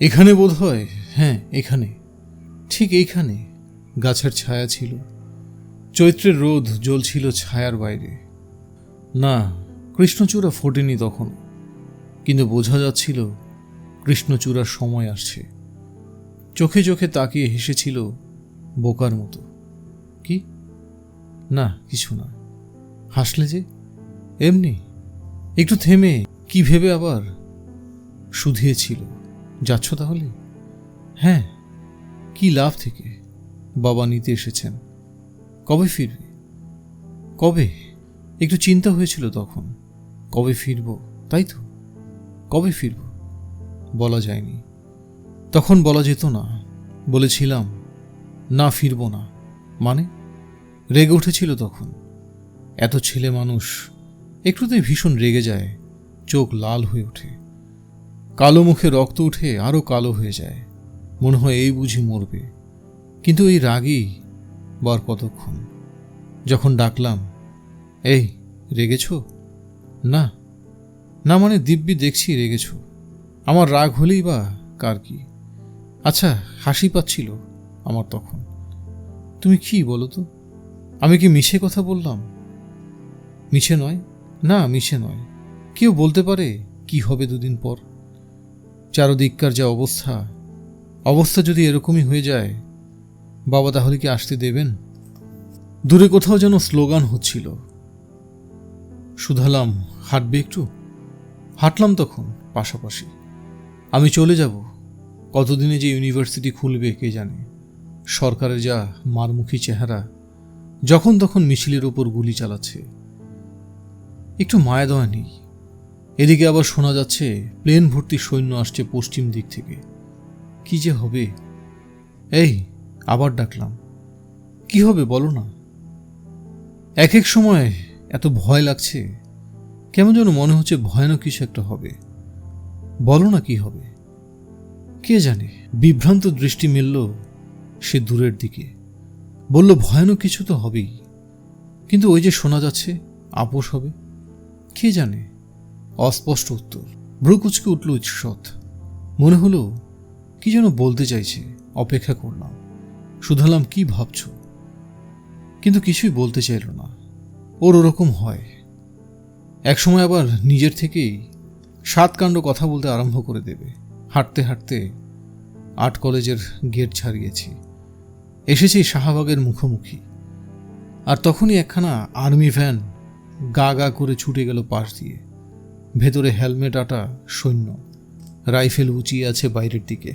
এখানে বোধ হয় হ্যাঁ এখানে। ঠিক এইখানে। গাছের ছায়া ছিল। চৈত্রের রোদ জ্বলছিল ছায়ার বাইরে। না, কৃষ্ণচূড়া ফোটেনি তখন কিন্তু বোঝা যাচ্ছিল, কৃষ্ণচূড়ার সময় আসছে। চোখে চোখে তাকিয়ে হেসেছিল বোকার মতো। কি? না, কিছু না। হাসলে যে? এমনি। একটু থেমে, কি ভেবে আবার শুধিয়েছিল। যাচ্ছ তাহলে? হ্যাঁ কি লাভ থেকে? বাবা নিতে এসেছেন। কবে ফিরবে? কবে? একটু চিন্তা হয়েছিল তখন। কবে ফিরব, তাই তো? কবে ফিরব? বলা যায়নি। তখন বলা যেত না। বলেছিলাম, না ফিরব না। মানে? রেগে উঠেছিল তখন। এত ছেলে মানুষ, একটুতেই ভীষণ রেগে যায়, চোখ লাল হয়ে ওঠে। কালো মুখে রক্ত উঠে আরও কালো হয়ে যায়। মনে হয় এই বুঝি মরবে। কিন্তু এই রাগই বার কতক্ষণ? যখন ডাকলাম, এই, রেগেছ? না। না মানে দিব্যি দেখছি রেগেছ। আমার রাগ হলেই বা কার কি? আচ্ছা হাসি পাচ্ছিল আমার তখন। তুমি কি বলো তো? আমি কি মিশে কথা বললাম? মিছে নয়? না, মিশে নয়। কেউ বলতে পারে কি হবে দুদিন পর? চারদিককার যা অবস্থা অবস্থা যদি এরকমই হয়ে যায়, বাবা তাহলে কি আসতে দেবেন? দূরে কোথাও যেন স্লোগান হচ্ছিল। শুধালাম, হাঁটবে একটু? হাঁটলাম তখন, পাশাপাশি। আমি চলে যাব। কতদিনে যে ইউনিভার্সিটি খুলবে, কে জানে? সরকারের যা মারমুখী চেহারা, যখন তখন মিছিলের ওপর গুলি চালাচ্ছে। একটু মায়া দয়া নেই। এদিকে আবার শোনা যাচ্ছে, প্লেন ভর্তি সৈন্য আসছে পশ্চিম দিক থেকে। কি যে হবে? এই, আবার ডাকলাম। কি হবে বলো না? এক এক সময় এত ভয় লাগছে, কেমন যেন মনে হচ্ছে ভয়ানক কিছু একটা হবে। বলো না কি হবে? কে জানে? বিভ্রান্ত দৃষ্টি মিলল সে দূরের দিকে। বলল, ভয়ানক কিছু তো হবেই। কিন্তু ওই যে শোনা যাচ্ছে, আপোষ হবে। কে জানে? অস্পষ্ট উত্তর। ভ্রুকুচকে উঠল ঈষৎ মনে হলো, কি যেন বলতে চাইছে, অপেক্ষা করলাম। শুধালাম, কি ভাবছ? কিন্তু কিছুই বলতে চাইল না। ওর ওরকম হয়। একসময় আবার নিজের থেকেই সাতকাণ্ড কথা বলতে আরম্ভ করে দেবে। হাঁটতে হাঁটতে আর্ট কলেজের গেট ছাড়িয়েছি। এসেছি শাহবাগের মুখোমুখি। আর তখনই একখানা আর্মি ভ্যান গা গা করে ছুটে গেল পাশ দিয়ে। ভেতরে হেলমেট আটা সৈন্য। রাইফেল উঁচিয়ে আছে বাইরের দিকে।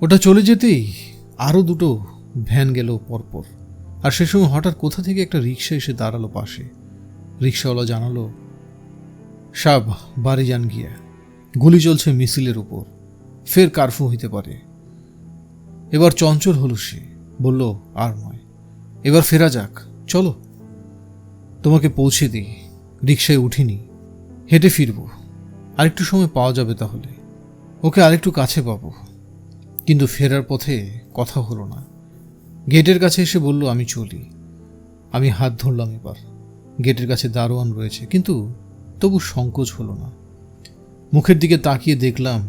ওটা চলে যেতেই আরও দুটো ভ্যান গেল পরপর। আর সে সময় হঠাৎ কোথা থেকে একটা রিক্সা এসে দাঁড়াল পাশে। রিক্সাওয়ালা জানালো, সাব, বাড়ি যান গিয়া। গুলি চলছে মিছিলের উপর। ফের কারফু হইতে পারে। এবার চঞ্চল হলো সে, বলল, আর নয়। এবার ফেরা যাক। চলো। তোমাকে পৌঁছে দিই। রিক্সায় উঠিনি। হেঁটে ফিরব। আরেকটু সময় পাওয়া যাবে তাহলে। ওকে আরেকটু কাছে পাবো। কিন্তু ফেরার পথে কথা হলো না। গেটের কাছে এসে বলল, আমি চলি। আমি হাত ধরলাম এবার। গেটের কাছে দারোয়ান রয়েছে। কিন্তু তবু সংকোচ হলো না। মুখের দিকে তাকিয়ে দেখলাম,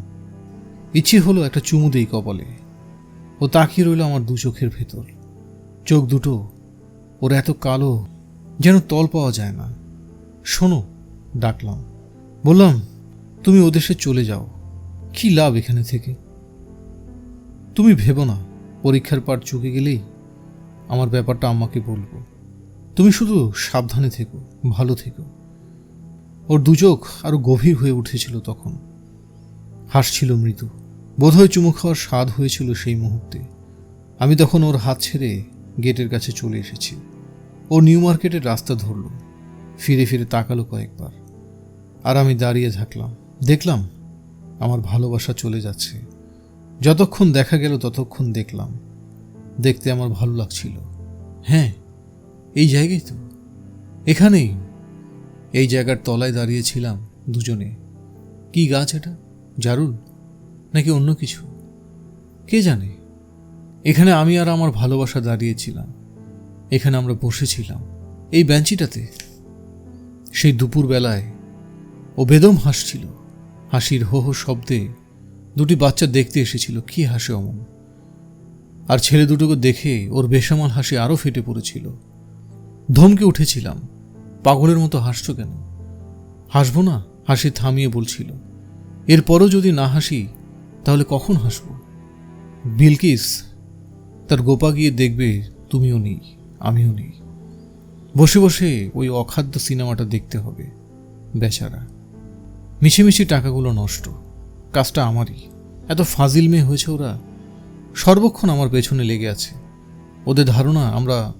ইচ্ছে হলো একটা চুমু দেই কপালে। ও তাকিয়ে রইল আমার দু চোখের ভেতর। চোখ দুটো ওর এত কালো যেন তল পাওয়া যায় না। শোনো, ডাকলাম। বললাম, তুমি ও দেশে চলে যাও। কি লাভ এখানে থেকে? তুমি ভেবো না, পরীক্ষার পাঠ চুকে গেলেই আমার ব্যাপারটা আম্মাকে বলব। তুমি শুধু সাবধানে থেকো, ভালো থেকো। ওর দুচোখ আরও গভীর হয়ে উঠেছিল তখন। হাসছিল মৃদু। বোধহয় চুমু খাওয়ার স্বাদ হয়েছিল সেই মুহূর্তে। আমি তখন ওর হাত ছেড়ে গেটের কাছে চলে এসেছি। ও নিউ মার্কেটের রাস্তা ধরল। ফিরে ফিরে তাকালো কয়েকবার। আর আমি দাঁড়িয়ে থাকলাম। দেখলাম আমার ভালোবাসা চলে যাচ্ছে। যতক্ষণ দেখা গেল ততক্ষণ দেখলাম। দেখতে আমার ভালো লাগছিল। হ্যাঁ এই জায়গায় তো। এখানেই। এই জায়গার তলায় দাঁড়িয়েছিলাম দুজনে। কি গাছ এটা? জারুল? নাকি অন্য কিছু? কে জানে? এখানে আমি আর আমার ভালোবাসা দাঁড়িয়েছিলাম। এখানে আমরা বসেছিলাম। এই বেঞ্চিটাতে সেই দুপুর বেলায় ও বেদম হাসছিল। হাসির হো হো শব্দে দুটি বাচ্চা দেখতে এসেছিল। কি হাসে অমন? আর ছেলে দুটোকে দেখে ওর বেসামাল হাসি আরও ফেটে পড়েছিল। ধমকে উঠেছিলাম, পাগলের মতো হাসছো কেন? হাসবো না, হাসি থামিয়ে বলছিল। এরপরও যদি না হাসি, তাহলে কখন হাসব? বিলকিস, তার গোপা গিয়ে দেখবে তুমিও নেই, আমিও নেই। বসে বসে ওই অখাদ্য সিনেমাটা দেখতে হবে, বেচারা। মিছিমিছি টাকাগুলো নষ্ট। কাজটা আমারই। এত ফাজিল মেয়ে হয়েছে ওরা। সর্বক্ষণ আমার পেছনে লেগে আছে। ওদের ধারণা আমরা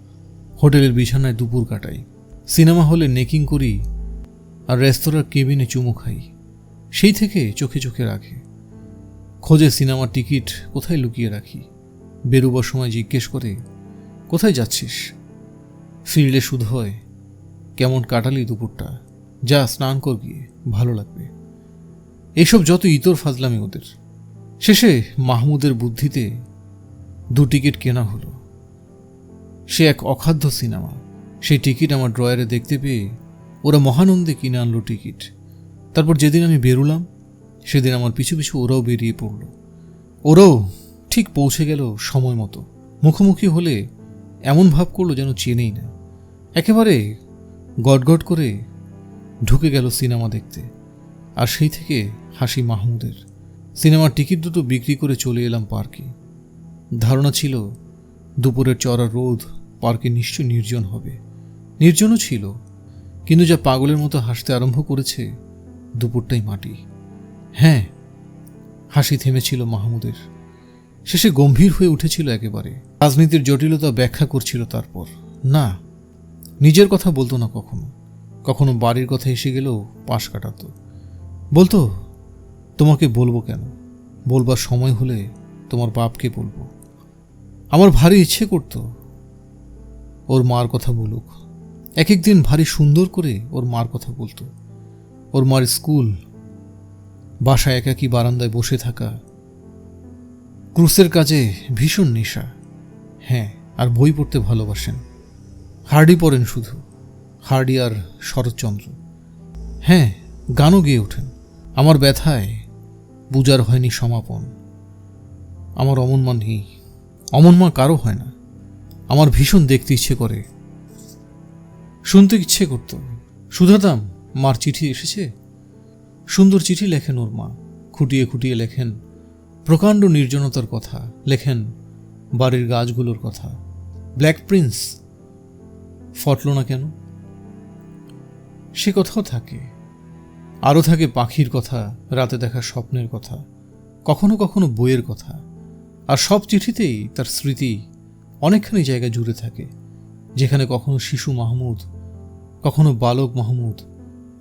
হোটেলের বিছানায় দুপুর কাটাই। সিনেমা হলে নেকিং করি আর রেস্তোরাঁর কেবিনে চুমু খাই। সেই থেকে চোখে চোখে রাখে। খোঁজে সিনেমার টিকিট কোথায় লুকিয়ে রাখি? বেরোবার সময় জিজ্ঞেস করে, কোথায় যাচ্ছিস? ফিরলে শুধু হয়, কেমন কাটালি দুপুরটা? যা স্নান কর গিয়ে ভালো লাগবে। এসব যত ইতর ফাজলামি ওদের। শেষে মাহমুদের বুদ্ধিতে দু টিকিট কেনা হলো। সে এক অখাদ্য সিনেমা। সেই টিকিট আমার ড্রয়ারে দেখতে পেয়ে ওরা মহানন্দে কিনে আনলো টিকিট। তারপর যেদিন আমি বেরুলাম, সেদিন আমার পিছু পিছু ওরাও বেরিয়ে পড়ল। ওরাও ঠিক পৌঁছে গেল সময় মতো। মুখোমুখি হলে এমন ভাব করল যেন চেনেই না। একেবারে গটগট করে ঢুকে গেল সিনেমা দেখতে। আর সেই থেকে হাসি মাহমুদের। সিনেমার টিকিট দুটো বিক্রি করে চলে এলাম পার্কে। ধারণা ছিল, দুপুরের চড়া রোদ পার্কে নিশ্চয় নির্জন হবে। নির্জনও ছিল, কিন্তু যা পাগলের মতো হাসতে আরম্ভ করেছে, দুপুরটাই মাটি। হ্যাঁ হাসি থেমেছিল মাহমুদের। শেষে গম্ভীর হয়ে উঠেছিল একেবারে। রাজনীতির জটিলতা ব্যাখ্যা করছিল তারপর। না, নিজের কথা বলতো না কখনো। কখনো বাড়ির কথা এসে গেলেও পাশ কাটাতো। বলতো, তোমাকে বলব কেন? বলবার সময় হলে তোমার বাপকে বলব। আমার ভারী ইচ্ছে করত ওর মার কথা বলুক। এক এক দিন ভারী সুন্দর করে ওর মার কথা বলতো। ওর মার স্কুল, বাসায় একাকি বারান্দায় বসে থাকা, ক্রুসের কাজে ভীষণ নেশা। হ্যাঁ আর বই পড়তে ভালোবাসেন। হার্ডি পড়েন শুধু। হার্ডি আর শরৎচন্দ্র। হ্যাঁ গানও গেয়ে ওঠেন। আমার ব্যথায় বুজার হয়নি সমাপন। আমার অমনমা নেই। অমনমা কারও হয় না। আমার ভীষণ দেখতে ইচ্ছে করে। শুনতে ইচ্ছে করতো। সুধাতাম মার চিঠি এসেছে? সুন্দর চিঠি লেখেন ওর মা। খুঁটিয়ে খুঁটিয়ে লেখেন প্রকাণ্ড নির্জনতার কথা। লেখেন বাড়ির গাছগুলোর কথা। ব্ল্যাক প্রিন্স, ফটল না কেন? সে কথাও থাকে। আরও থাকে পাখির কথা, রাতে দেখা স্বপ্নের কথা, কখনো কখনো বইয়ের কথা। আর সব চিঠিতেই তার স্মৃতি অনেকখানি জায়গা জুড়ে থাকে, যেখানে কখনো শিশু মাহমুদ, কখনো বালক মাহমুদ,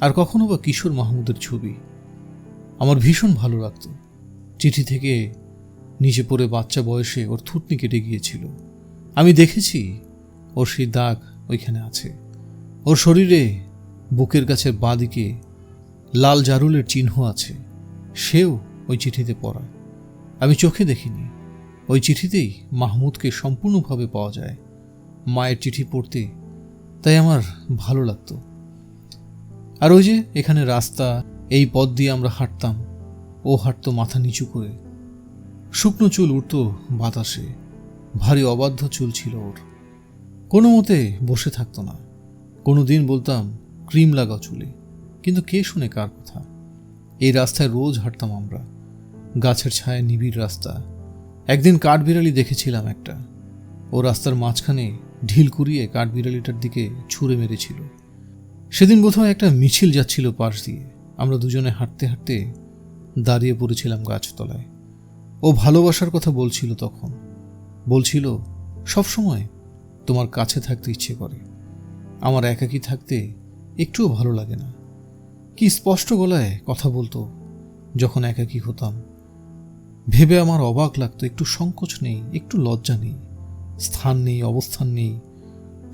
আর কখনো বা কিশোর মাহমুদের ছবি। আমার ভীষণ ভালো লাগতো। চিঠি থেকে নিচে পড়ে বাচ্চা বয়সে ওর থুতনি কেটে গিয়েছিল। আমি দেখেছি ওর সেই দাগ ওইখানে আছে। ওর শরীরে বুকের কাছে বাঁদিকে লাল জারুলের চিহ্ন আছে। সেও ওই চিঠিতে পড়া। আমি চোখে দেখিনি। ওই চিঠিতেই মাহমুদকে সম্পূর্ণভাবে পাওয়া যায়। মায়ের চিঠি পড়তে তাই আমার ভালো লাগতো। আর ওই যে এখানে রাস্তা, এই পথ দিয়ে আমরা হাঁটতাম। ও হাঁটতো মাথা নিচু করে। শুকনো চুল উঠত বাতাসে। ভারী অবাধ্য চুল ছিল ওর। কোনো মতে বসে থাকতো না। কোনো দিন বলতাম ক্রিম লাগাও চুলে। কিন্তু কে শুনে কার কথা? এই রাস্তায় রোজ হাঁটতাম আমরা। গাছের ছায়া নিবিড় রাস্তা। একদিন কাঠবিড়ালি দেখেছিলাম একটা। ও রাস্তার মাঝখানে ঢিল কুড়িয়ে কাঠবিড়ালিটার দিকে ছুঁড়ে মেরেছিল। সেদিন বোধহয় একটা মিছিল যাচ্ছিল পাশ দিয়ে। আমরা দুজনে হাঁটতে হাঁটতে দাঁড়িয়ে পড়েছিলাম গাছতলায়। ও ভালোবাসার কথা বলছিল তখন। বলছিল, সবসময় তোমার কাছে থাকতে ইচ্ছে করে। আমার একাকি থাকতে একটুও ভালো লাগে না। কি স্পষ্ট গলায় কথা বলতো যখন একাকি হতাম। ভেবে আমার অবাক লাগতো, একটু সংকোচ নেই, একটু লজ্জা নেই, স্থান নেই, অবস্থান নেই,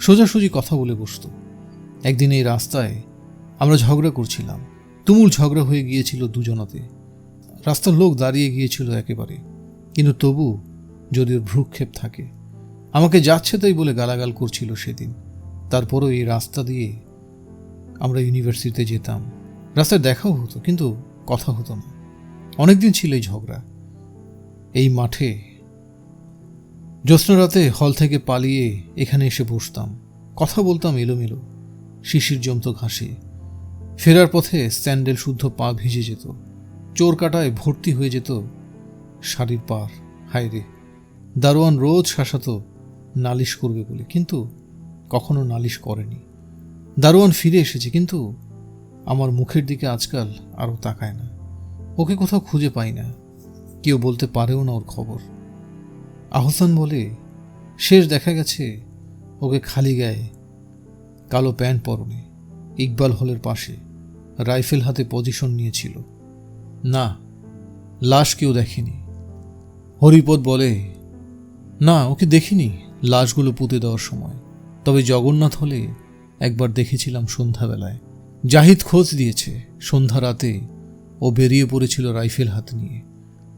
সোজাসুজি কথা বলে বসতো। একদিন এই রাস্তায় আমরা ঝগড়া করছিলাম, তুমুল ঝগড়া হয়ে গিয়েছিল দুজনাতে। রাস্তার লোক দাঁড়িয়ে গিয়েছিল একেবারে, কিন্তু তবু যদি ওর ভ্রুক্ষেপ থাকে। আমাকে যাচ্ছে তাই বলে গালাগাল করছিল সেদিন। তারপরও এই রাস্তা দিয়ে আমরা ইউনিভার্সিটিতে যেতাম। রাস্তায় দেখাও হতো, কিন্তু কথা হতো না। অনেকদিন ছিল এই ঝগড়া। এই মাঠে জ্যোৎস্না রাতে হল থেকে পালিয়ে এখানে এসে বসতাম। কথা বলতাম এলোমেলো, শিশির জমতো ঘাসে। ফেরার পথে স্যান্ডেল শুদ্ধ পা ভিজে যেত। চোর কাটায় ভর্তি হয়ে যেত শাড়ির পার। হায় রে দারোয়ান রোজ শাসাতো নালিশ করবে বলে, কিন্তু কখনো নালিশ করেনি। দারোয়ান ফিরে এসেছে, কিন্তু আমার মুখের দিকে আজকাল আরও তাকায় না। ওকে কোথাও খুঁজে পাই না। কেউ বলতে পারেও না ওর খবর। আহসান বলে, শেষ দেখা গেছে ওকে খালি গায়ে কালো প্যান্ট পরনে, ইকবাল হলের পাশে, রাইফেল হাতে পজিশন নিয়েছিল। না, লাশ কেউ দেখেনি। হরিপদ বলে, না, ওকে দেখিনি লাশগুলো পুঁতে দেওয়ার সময়। তবে জগন্নাথ হলে একবার দেখেছিলাম সন্ধ্যাবেলায়। জাহিদ খোঁজ দিয়েছে সন্ধ্যা রাতে ও বেরিয়ে পড়েছিল রাইফেল হাত নিয়ে।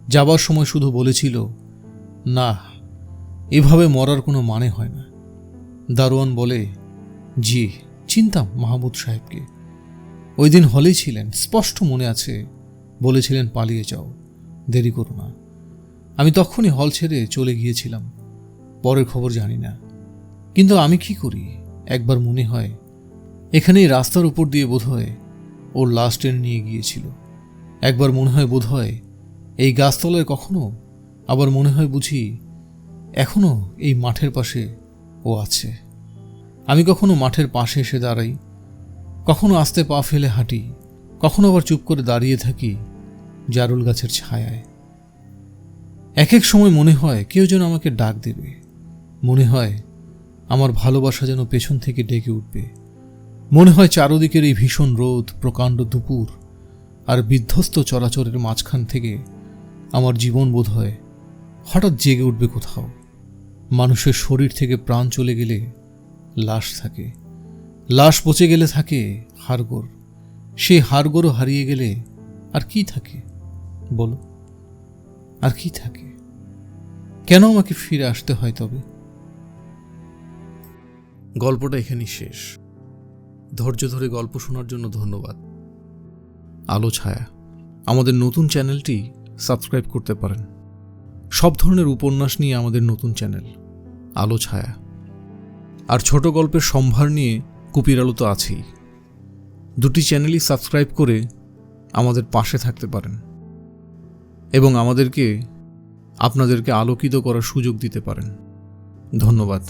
যাবার সময় শুধু বলেছিল, না, এভাবে মরার কোনো মানে হয় না। দারোয়ান বলে, জি, চিনতাম মাহমুদ সাহেবকে। ওই দিন হলেই ছিলেন, স্পষ্ট মনে আছে। বলেছিলেন, পালিয়ে যাও, দেরি করো না। আমি তখনই হল ছেড়ে চলে গিয়েছিলাম, পরের খবর জানি না। কিন্তু আমি কি করি? একবার মনে হয়, এখানেই রাস্তার উপর দিয়ে বোধহয় ওর লাশ টেনে নিয়ে গিয়েছিল। একবার মনে হয় বোধহয় এই গাছতলায় কখনো, আবার মনে হয় বুঝি এখনও এই মাঠের পাশে ও আছে। আমি কখনো মাঠের পাশে এসে দাঁড়াই, কখনো আস্তে পা ফেলে হাঁটি, কখনো আবার চুপ করে দাঁড়িয়ে থাকি জারুল গাছের ছায়ায়। এক এক সময় মনে হয় কেউ যেন আমাকে ডাক দেবে। মনে হয় আমার ভালোবাসা যেন পেছন থেকে ডেকে উঠবে। মনে হয় চারদিকের এই ভীষণ রোদ, প্রকাণ্ড দুপুর, আর বিধ্বস্ত চরাচরের মাঝখান থেকে আমার জীবন বোধ হয় হঠাৎ জেগে উঠবে কোথাও। মানুষের শরীর থেকে প্রাণ চলে গেলে লাশ থাকে। লাশ পচে গেলে থাকে হাড়গোড়। সেই হাড়গোড়ও হারিয়ে গেলে আর কি থাকে? বলো। আর কি থাকে? কেন আমাকে ফিরে আসতে হয় তবে? গল্পটা এখানেই শেষ। ধৈর্য ধরে গল্প শোনার জন্য ধন্যবাদ। আলো, ছায়া, আমাদের নতুন চ্যানেলটি সাবস্ক্রাইব করতে পারেন। সব ধরনের উপন্যাস নিয়ে আমাদের নতুন চ্যানেল, আলো, ছায়া। আর ছোট গল্পের সম্ভার নিয়ে কুপির আলো তো আছেই। দুটি চ্যানেলই সাবস্ক্রাইব করে আমাদের পাশে থাকতে পারেন। এবং আমাদেরকে, আপনাদেরকে আলোকিত করার সুযোগ দিতে পারেন। ধন্যবাদ।